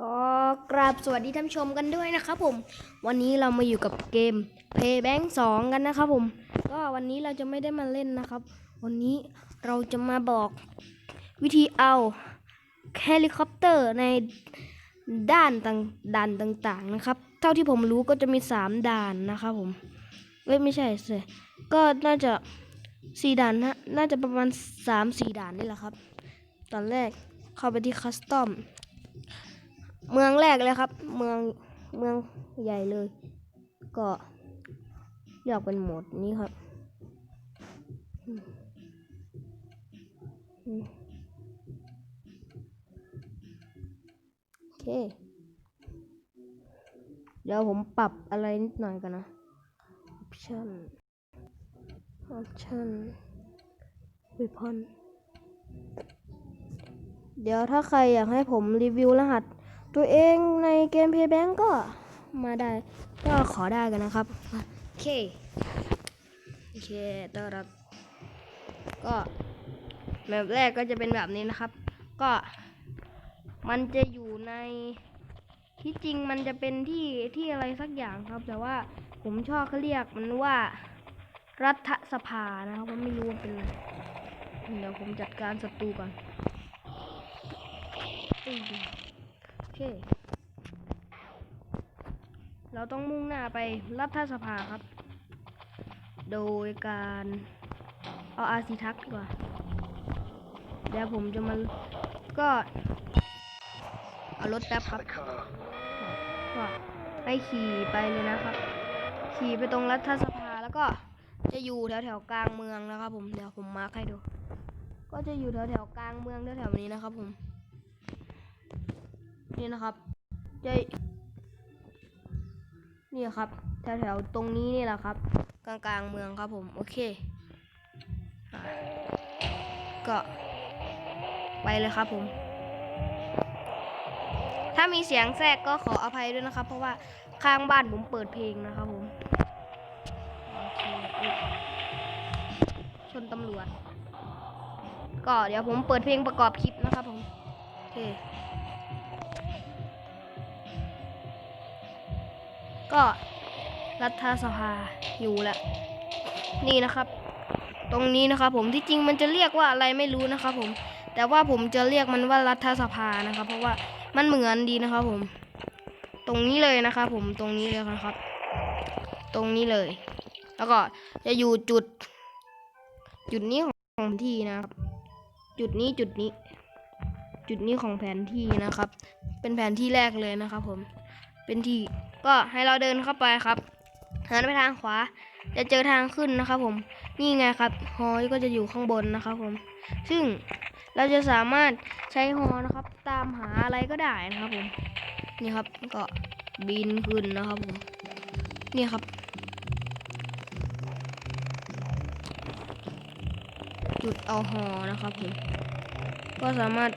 ก็กราบสวัสดีท่านชมกันด้วยนะครับผม วันนี้เรามาอยู่กับเกม Paybank 2 กันนะครับผม ก็วันนี้เราจะไม่ได้มาเล่นนะครับ วันนี้เราจะมาบอกวิธีเอาเฮลิคอปเตอร์ในด้านต่างด่านต่างๆนะครับ เท่าที่ผมรู้ก็จะมี 3 ด่านนะครับผมเอ้ยไม่ใช่สิก็น่าจะ 4 ด่านนะน่าจะประมาณ 3-4 ด่านนี่แหละครับ ตอนแรกเข้าไปที่คัสตอม เมืองแรกเลยครับ เมืองเมืองใหญ่เลย ก็เลือกเป็นโหมดนี้ครับโอเค เดี๋ยวผมปรับอะไรนิดหน่อยกันนะ option option weapon เดี๋ยวถ้าใครอยากให้ผมรีวิวรหัส ตัวเองในเกม Paybank ก็มาได้ ก็ขอได้กันนะครับ โอเค โอเคต้อนรับก็แบบแรกก็จะเป็นแบบนี้นะครับ ก็มันจะอยู่ในที่จริงมันจะเป็นที่ที่อะไรสักอย่างครับ แต่ว่าผมชอบเขาเรียกมันว่า รัฐสภานะครับผมไม่รู้ว่าเป็นอะไรเดี๋ยวผมจัดการศัตรูก่อนอ เค เราต้องมุ่งหน้าไปรัฐสภาครับ โดยการเอาอาซีทักดีกว่า เดี๋ยวผมจะมาก็เอารถแป๊บครับก็ให้ขี่ไปเลยนะครับ ขี่ไปตรงรัฐสภาแล้วก็จะอยู่แถวแถวๆกลางเมืองนะครับ ผมเดี๋ยวผมมาร์คให้ดู ก็จะอยู่แถวแถวๆกลางเมืองแถวๆนี้นะครับ ผม นี่นะครับจะนี่ครับแถวๆตรงนี้นี่แหละครับ กลางๆเมืองครับผมโอเค ก็ไปเลยครับผม ถ้ามีเสียงแทรกก็ขออภัยด้วยนะครับ เพราะว่าข้างบ้านผมเปิดเพลงนะครับผมชนตำรวจ ก็เดี๋ยวผมเปิดเพลงประกอบคลิปนะครับผมโอเค ก็รัฐสภาอยู่แหล้วนี่นะครับ ตรงนี้นะครับผมที่จริงมันจะเรียกว่าอะไรไม่รู้นะครับผม แต่ว่าผมจะเรียกมันว่ารัฐสภานะครับ เพราะว่ามันเหมือนดีนะครับผม ตรงนี้เลยนะครับผมตรงนี้เลยนะครับ ตรงนี้เลย แล้วก็จะอยู่จุด จุดนี้ของแผนที่นะครับ จุดนี้จุดนี้ จุดนี้ของแผนที่นะครับ เป็นแผนที่แรกเลยนะครับผมเป็นที่ ก็ให้เราเดินเข้าไปครับหันไปทางขวา จะเจอทางขึ้นนะครับผม นี่ไงครับฮอก็จะอยู่ข้างบนนะครับผม ซึ่งเราจะสามารถใช้ฮอนะครับ ตามหาอะไรก็ได้นะครับผม นี่ครับก็บินขึ้นนะครับผม นี่ครับ จุดเอาฮอนะครับผม ก็สามารถ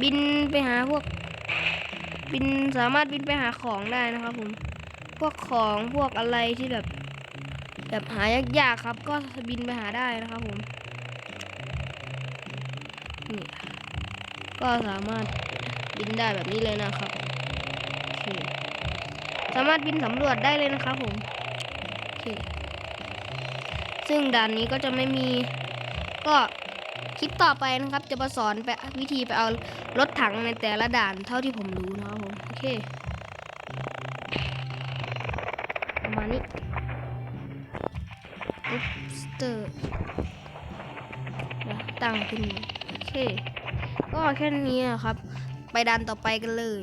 บินไปหาพวก บินสามารถบินไปหาของได้นะครับผม พวกของพวกอะไรที่แบบ แบบหายากๆครับ ก็บินไปหาได้นะครับผมนี่ก็สามารถบินได้แบบนี้เลยนะครับโอเคสามารถบินสำรวจได้เลยนะครับผมโอเคซึ่งด่านนี้ก็จะไม่มีก็คลิปต่อไปนะครับ จะมาสอนไปวิธีไปเอารถถังในแต่ละด่านเท่าที่ผมรู้นะ เคประมาณนี้อุปสเตอร์ตั้งขึ้นมาโอเค ก็แค่นี้อะครับ ไปด่านต่อไปกันเลย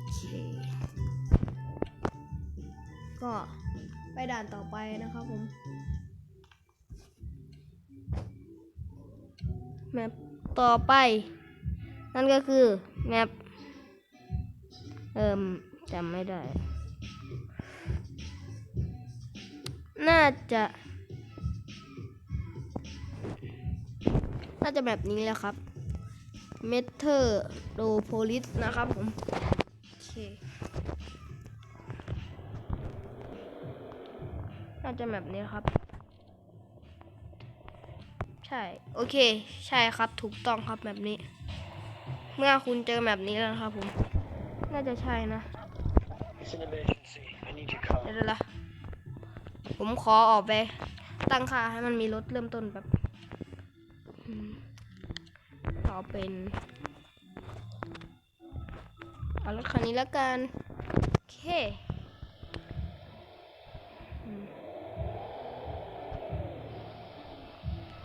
โอเคก็ไปด่านต่อไปนะครับผมแมปต่อไป นั่นก็คือแมป เอิ่มจำไม่ได้ น่าจะ น่าจะแบบนี้แหละครับ เมเทอร์โดโพลิสนะครับผม โอเค น่าจะแบบนี้ครับ ใช่ โอเค ใช่ครับ ถูกต้องครับแบบนี้ เมื่อคุณเจอแบบนี้แล้วครับผม น่าจะใช่นะ It's an emergency. I need your car. เดี๋ยวเดี๋ยวละผมขอออกไป ตั้งค่าให้มันมีรถเริ่มต้นแบบอืมเอาเป็นเอารถคันนี้แล้วกัน โอเคอืม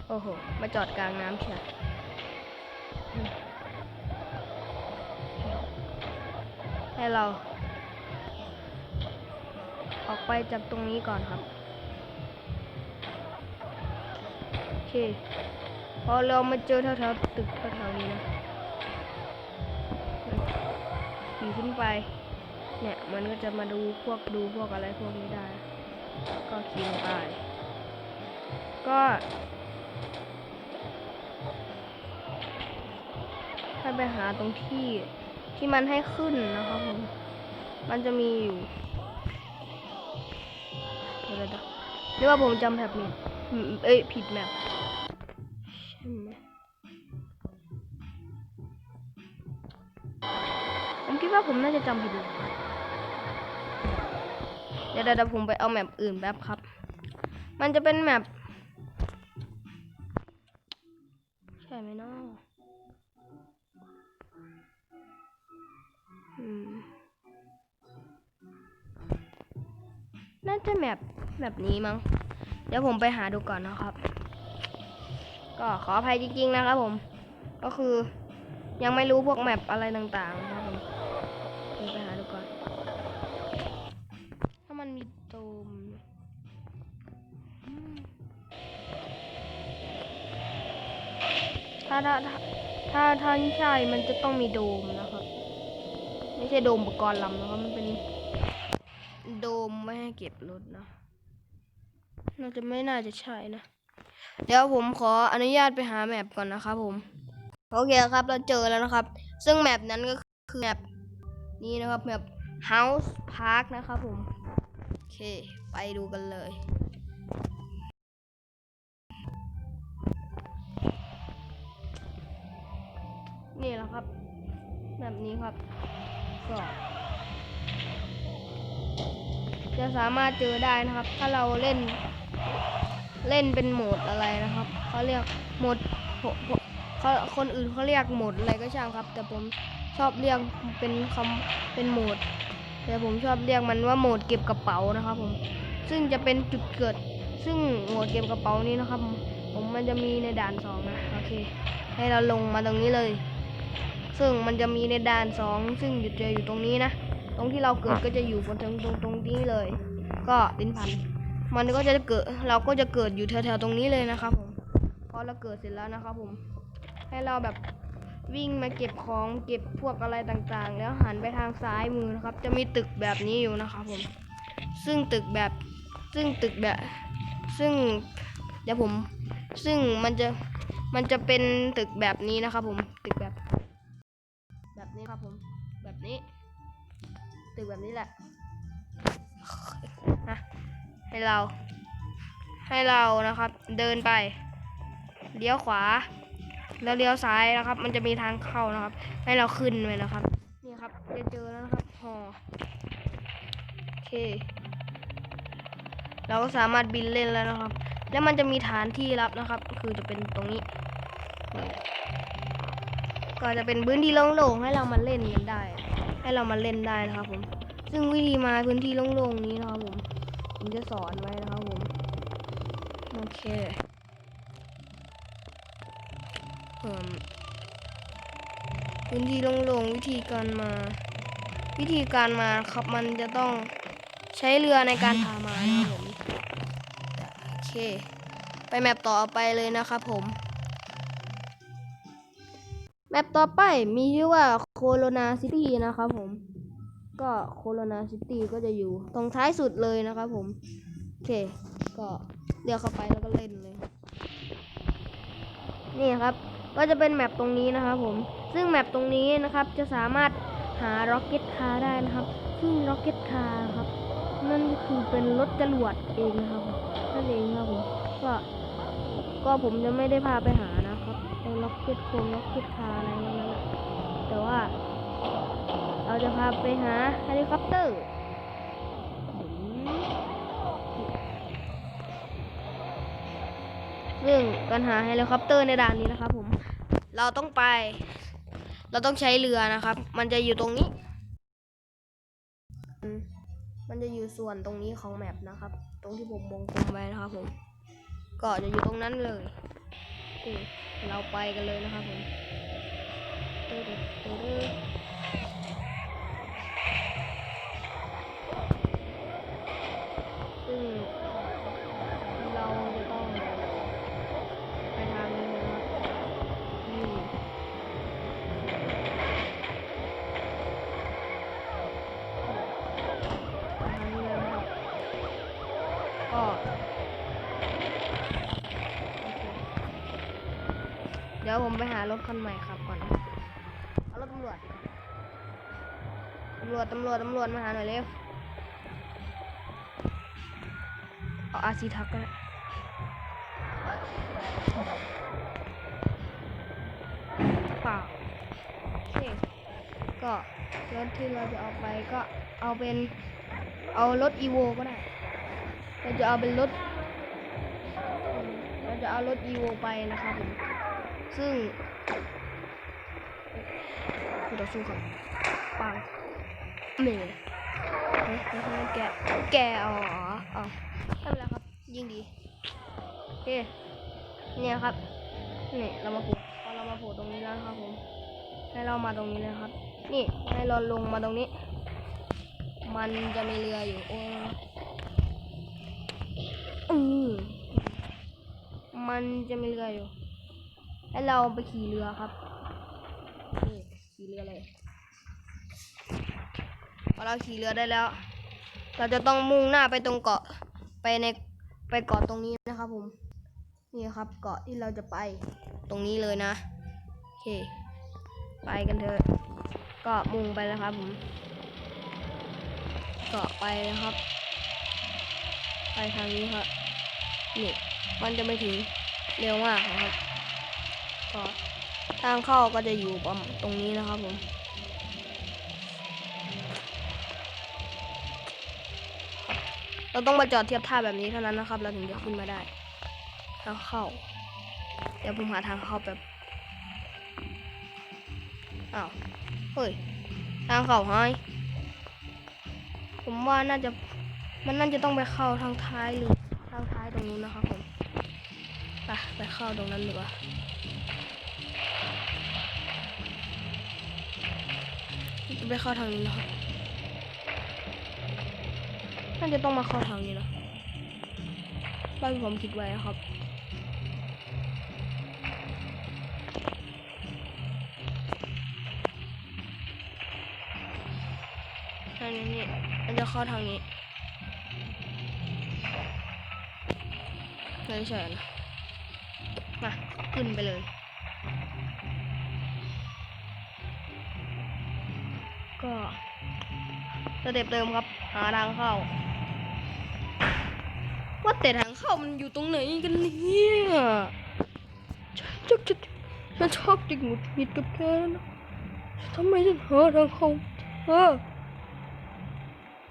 โอ้โห มาจอดกลางน้ำเชียว ให้เรา ออกไปจากตรงนี้ก่อนครับ โอเค พอเรามาเจอแถวๆตึกแถวๆนี้นะขี่ขึ้นไป เนี่ย มันก็จะมาดูพวกดูพวกอะไรพวกนี้ได้ ก็ขี่ลงไป ก็ให้ไปหาตรงที่ ที่มันให้ขึ้นนะครับผม มันจะมีอยู่เดี๋ยวเดี๋ยวหรือว่าผมจำแบบนี้อืมเอ้ยผิดแมปใช่ไหมผมคิดว่าผมน่าจะจำผิดเดี๋ยวเดี๋ยวเดี๋ยวผมไปเอาแมปอื่นแป๊บครับ มันจะเป็นแมปใช่ไหมเนาะ น่าจะแมปแบบนี้มั้ง เดี๋ยวผมไปหาดูก่อนนะครับ ก็ขออภัยจริงๆนะครับผม ก็คือยังไม่รู้พวกแมปอะไรต่างๆนะครับผมไปหาดูก่อน ถ้ามันมีโดมอืมถ้าถ้าถ้าถ้าถ้าใช่ มันจะต้องมีโดมนะครับ ไม่ใช่โดมอุปกรณ์ลำนะครับมันเป็น โดมไม่ให้เก็บรถนะน่าจะไม่น่าจะใช่นะ เดี๋ยวผมขออนุญาตไปหาแมปก่อนนะครับผม โอเคครับเราเจอแล้วนะครับ ซึ่งแมปนั้นก็คือแมปนี้นะครับแมป House Park นะครับผม โอเค ไปดูกันเลย นี่แหละครับ แบบนี้ครับ ก็จะสามารถเจอได้นะครับ ถ้าเราเล่น เล่นเป็นโหมดอะไรนะครับเขาเรียกโหมดเขาคนอื่นเขาเรียกโหมดอะไรก็ช่างครับ แต่ผมชอบเรียกเป็นคำเป็นโหมด แต่ผมชอบเรียกมันว่าโหมดเก็บกระเป๋านะครับ ผม ซึ่งจะเป็นจุดเกิด ซึ่งโหมดเก็บกระเป๋านี้นะครับ ผมมันจะมีในด่านสองนะโอเค ให้เราลงมาตรงนี้เลย ซึ่งมันจะมีในด่านสองซึ่งอยู่เจออยู่ตรงนี้นะ ตรงที่เราเกิดก็จะอยู่บนตรงตรงตรงนี้เลย ก็ลิ้นพัน มันก็จะเกิดเราก็จะเกิดอยู่แถวๆตรงนี้เลยนะครับผมพอเราเกิดเสร็จแล้วนะครับผม ให้เราแบบวิ่งมาเก็บของเก็บพวกอะไรต่างๆ แล้วหันไปทางซ้ายมือนะครับ จะมีตึกแบบนี้อยู่นะครับผม ซึ่งตึกแบบซึ่งตึกแบบ ซึ่งเดี๋ยวผมซึ่งมันจะมันจะเป็นตึกแบบนี้นะครับผมตึกแบบแบบ นี้ครับผม แบบนี้ ตึกแบบนี้แหละนะให้เรา ให้เรานะครับ เดินไป เลี้ยวขวา แล้วเลี้ยวซ้ายนะครับ มันจะมีทางเข้านะครับ ให้เราขึ้นไปนะครับ นี่ครับ จะเจอแล้วนะครับหอโอเค เราก็สามารถบินเล่นแล้วนะครับ แล้วมันจะมีฐานที่รับนะครับ คือจะเป็นตรงนี้ ก็จะเป็นพื้นที่โล่งๆให้เรามาเล่นกันได้ ให้เรามาเล่นได้นะครับผม ซึ่งวิธีมาพื้นที่โล่งๆนี้นะครับผม ผมจะสอนไว้นะครับผม โอเคพื้นที่โล่งๆวิธีการมา วิธีการมาครับมันจะต้องใช้เรือในการพามานะครับผม โอเค ไปแมปต่อไปเลยนะครับผม แมปต่อไปมีชื่อว่าโคโลนาซิตี้นะครับผม ก็โคโลนาซิตี้ก็จะอยู่ตรงท้ายสุดเลยนะครับผม โอเค ก็เลือกเข้าไปแล้วก็เล่นเลย นี่ครับ ก็จะเป็นแมปตรงนี้นะครับผม ซึ่งแมปตรงนี้นะครับจะสามารถหา Rocket Car ได้นะครับ ซึ่ง Rocket Car ครับ นั่นก็คือเป็นรถจรวดเองนะครับนั่นเองครับผม ก็ ก็ผมจะไม่ได้พาไปหา นะครับไอ้ Rocket โคม Rocket Car อะไรนั่นแหละแต่ว่า เราจะพาไปหาเฮลิคอปเตอร์ซึ่งการหาเฮลิคอปเตอร์ในด่านนี้นะครับ ผม เราต้องไป เราต้องใช้เรือนะครับ มันจะอยู่ตรงนี้มมันจะอยู่ส่วนตรงนี้ของแมปนะครับ ตรงที่ผมวงกลมไว้นะครับผม ก็จะอยู่ตรงนั้นเลย กูเราไปกันเลยนะครับผมตึ๊ดตึ๊ดตึ๊ดซึ่งเราจะต้อง ไปทางนี้นะครับนี่ไปทางนี้เลยนะครับ ก็โอเคเดี๋ยวผมไปหารถคันใหม่ครับก่อนเอารถตำรวจตำรวจตำรวจตำรวจมาหาหน่อยเร็วเอาอาซีทักก็ได้เปล่าโอเคก็รถที่เราจะเอาไปก็เอาเป็นเอารถอีโวก็ได้เราจะเอาเป็นรถเราจะเอารถอีโวไปนะครับผมซึ่ง คุณต่อสู้ครับปังนี่เฮ้ยแล้วทำไมแกแกอ๋ออ๋อไม่เป็นไรครับ ยิงดีโอเคเนี่ยครับนี่เรามาผูกพอเรามาผูกตรงนี้แล้วครับผม ให้เรามาตรงนี้นะครับ นี่ให้เราลงมาตรงนี้ มันจะมีเรืออยู่โอ้อืมมันจะมีเรืออยู่ ให้เราไปขี่เรือครับ ขี่เรือเลยพอเราขี่เรือได้แล้ว เราจะต้องมุ่งหน้าไปตรงเกาะไปในไปเกาะตรงนี้นะครับผมนี่ครับเกาะที่เราจะไปตรงนี้เลยนะโอเค ไปกันเถอะก็มุ่งไปแล้วครับผมเกาะไปนะครับ ไปทางนี้ครับนี่มันจะไม่ถึงเร็วมากนะครับก็ ทางเข้าก็จะอยู่ประมาณตรงนี้นะครับผมเราต้องมาจอดเทียบท่าแบบนี้เท่านั้นนะครับ เราถึงจะขึ้นมาได้ ทางเข้า เดี๋ยวผมหาทางเข้าแบบอ้าวเฮ้ยทางเข้าหายผมว่าน่าจะมันน่าจะต้องไปเข้าทางท้ายหรือทางท้ายตรงนู้นนะครับผมไปไปเข้าตรงนั้นดีกว่า จะไปเข้าทางนี้นะครับน่าจะต้องมาเข้าทางนี้นะบ้านผมคิดไว้นะครับทางนี้นี่มันจะเข้าทางนี้ไม่ใช่นะมาขึ้นไปเลย ก็สเต็ปเดิมครับ หาทางเข้า ว่าแต่ทางเข้ามันอยู่ตรงไหนกันเนี่ยฉันชักฉันชอบจิกหงุดหงิดกับแกนะทำไมฉันหาทางเข้าเออ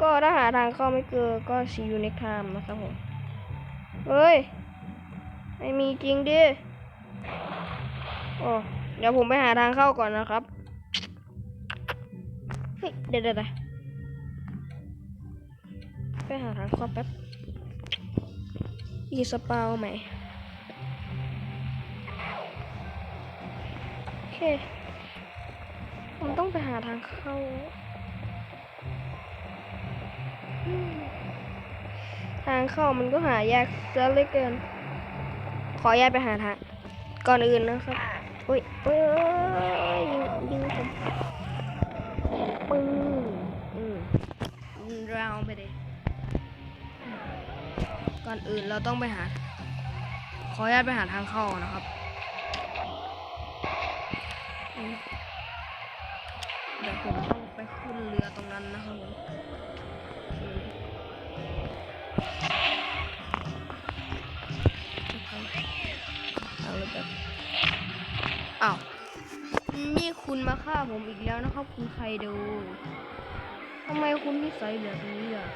ก็ถ้าหาทางเข้าไม่เจอก็ซีอยู่ในคามนะครับผมเฮ้ย ไม่มีจริงดิโอ้เดี๋ยวผมไปหาทางเข้าก่อนนะครับ ฮ้ยเดี๋ยวเดี๋ยวเดะไปหาทางเข้าแป๊บอีสปาวใหมโอเคผมต้องไปหาทางเข้าทางเข้ามันก็หายากซะเหลือเกิน ขออนุญาตไปหาทางก่อนอื่นนะครับ อุ้ยอุ้ยอุ้ยยิงยิงผม ปึ้งอืมเราไปเลยก่อนอื่นเราต้องไปหา ขออนุญาตไปหาทางเข้านะครับเดี๋ยวผมต้องไปขึ้นเรือตรงนั้นนะครับผมเอาเลยแบบอ้าว นี่คุณมาฆ่าผมอีกแล้วนะครับ คุณไคโดทำไมคุณนิสัยแบบนี้อะ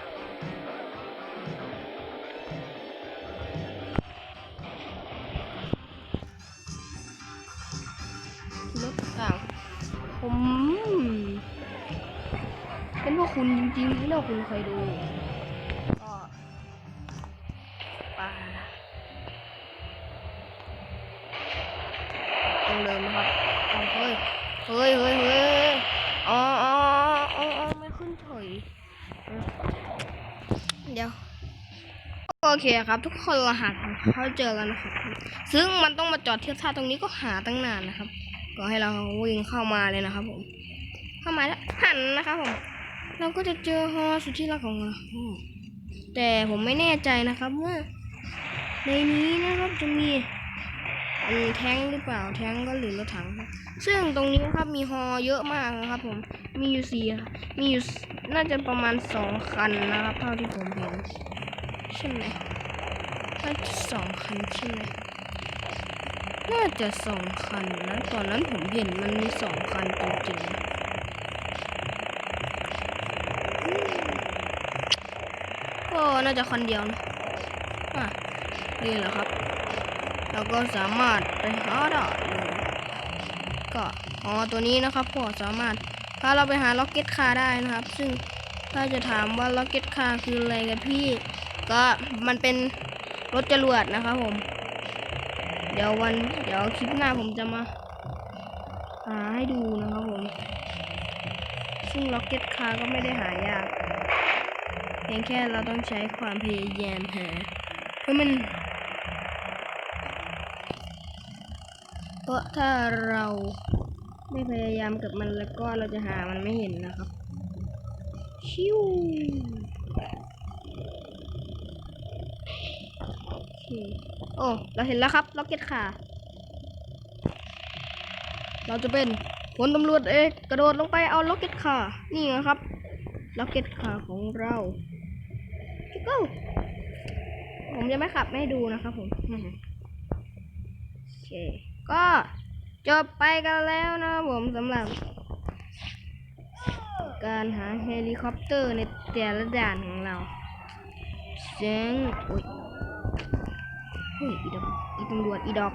รถต่างผม เป็นพวกคุณจริงๆที่เราคุณเคยดู เฮ้ยเฮ้ยเฮ้ยอ๋ออ๋ออ๋ออ๋อไม่ขึ้นเฉยเดี๋ยว โอเคครับ ทุกคนรหัสเขาเจอกันนะครับ ซึ่งมันต้องมาจอดเทียบท่าตรงนี้ก็หาตั้งนานนะครับ ก็ให้เราวิ่งเข้ามาเลยนะครับผม เข้ามาแล้วหันนะครับผม เราก็จะเจอฮอสุดที่รักของเราแต่ผมไม่แน่ใจนะครับว่าในนี้นะครับจะมี อันแท้งหรือเปล่า แท้งก็หรือรถถังครับซึ่งตรงนี้นะครับมีฮอเยอะมากนะครับ ผม มีอยู่สี่มีอยู่น่าจะประมาณสองคันนะครับเท่าที่ผมเห็นใช่ไหมน่าจะสองคันใช่ไหมน่าจะสองคันนะตอนนั้นผมเห็นมันมีสองคันจริงๆก็น่าจะคันเดียวนะอะนี่แหละครับ เราก็สามารถไปหาได้เลยก็อ๋อตัวนี้นะครับก็สามารถพาเราไปหาล็อกเก็ตคาร์ได้นะครับ ซึ่งถ้าจะถามว่าล็อกเก็ตคาร์คืออะไรกันพี่ ก็มันเป็นรถจรวดนะครับผม เดี๋ยววันเดี๋ยวคลิปหน้าผมจะมาหาให้ดูนะครับผม ซึ่งล็อกเก็ตคาร์ก็ไม่ได้หายาก เพียงแค่เราต้องใช้ความพยายามหาเพราะมัน เพราะถ้าเราไม่พยายามกับมันแล้วก็เราจะหามันไม่เห็นนะครับ ชิวโอ้เราเห็นแล้วครับล็อกเก็ตขาเราจะเป็นพลตำรวจเอกกระโดดลงไปเอาล็อกเก็ตขานี่นะครับล็อกเก็ตขาของเราจิ๊กเกิลผมจะไม่ขับไม่ดูนะครับผมโอเค ก็จบไปกันแล้วนะผมสำหรับ การหาเฮลิคอปเตอร์ในแต่ละด่านของเราเจ๋งโอ้ยเฮ้ยอีดอกอีตำรวจอีดอก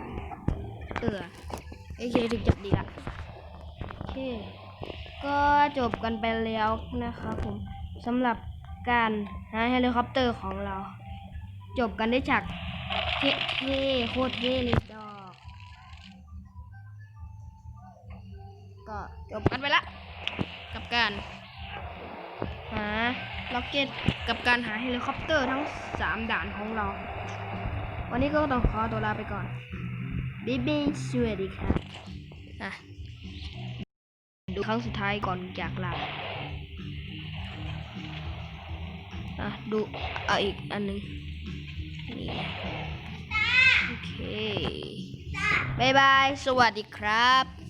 เออไอเคถึงจับดีละโอเคก็จบกันไปแล้วนะครับผมสำหรับการหาเฮลิคอปเตอร์ของเรา จบกันได้จากเท่ๆโคตรเท่เลยดอ กก็จบกันไปละ กับการหาล็อกเก็ตกับการหาเฮลิคอปเตอร์ทั้งสามด่านของเรา วันนี้ก็ต้องขอตัวลาไปก่อนบ๊ายบายสวัสดีครับอะดูครั้งสุดท้ายก่อนจากลาอะดูเอาอีกอันหนึ่งนี่โอเคบ๊ายบาย สวัสดีครับ